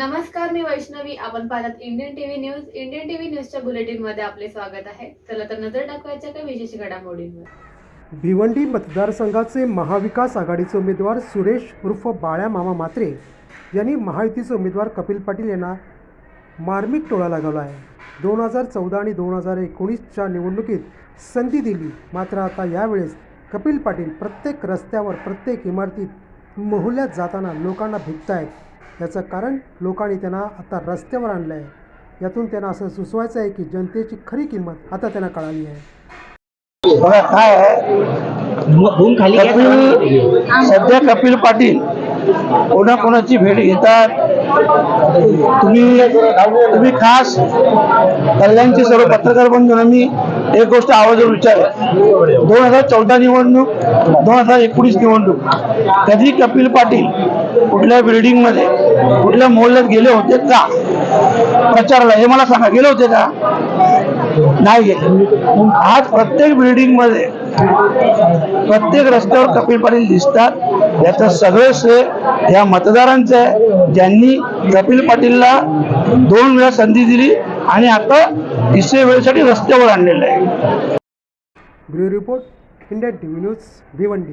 नमस्कार मी वैष्णवी. आपण पाहतात Indian TV news Indian TV न्यूजच्या बुलेटिनमध्ये आपले स्वागत आहे. चला तर नजर टाकवायच्या काही विशेष घडामोडींवर. भिवंडी मतदारसंघाचे महाविकास आघाडीचे उमेदवार सुरेश उर्फ बाळ्या मामा मात्रे यांनी महायुतीचे उमेदवार कपिल पाटील यांना मार्मिक टोळा लागवला आहे. दोन हजार चौदा आणि दोन हजार एकोणीसच्या निवडणुकीत संधी दिली. मात्र आता यावेळेस कपिल पाटील प्रत्येक रस्त्यावर प्रत्येक इमारतीत मोहल्यात जाताना लोकांना भिकतायत याचं कारण लोकांनी त्यांना आता रस्त्यावर आणलं आहे. यातून त्यांना असं सुचवायचं आहे की जनतेची खरी किंमत आता त्यांना कळाली आहे. बघा काय आहे? कपिल सध्या कपिल पाटील कोणाकोणाची भेट घेतात? तुम्ही तुम्ही खास कल्याणचे सर्व पत्रकार बंधूंना मी एक गोष्ट आवाजावर विचार दोन हजार चौदा निवडणूक दोन हजार एकोणीस निवडणूक कधी कपिल पाटील कुठल्या बिल्डिंगमध्ये कुठल्या मोहल्ल्यात गेले होते का? प्रचाराला हे मला सांगा गेले होते का? नाही गेले. आज प्रत्येक बिल्डिंगमध्ये प्रत्येक रस्त्यावर कपिल पाटील दिसतात. याचं सगळं श्रेय या मतदारांचं आहे. ज्यांनी कपिल पाटीलला दोन वेळा संधी दिली आणि आता तिसऱ्या वेळेसाठी रस्त्यावर आणलेलं आहे. Bureau report India TV news Bhiwandi.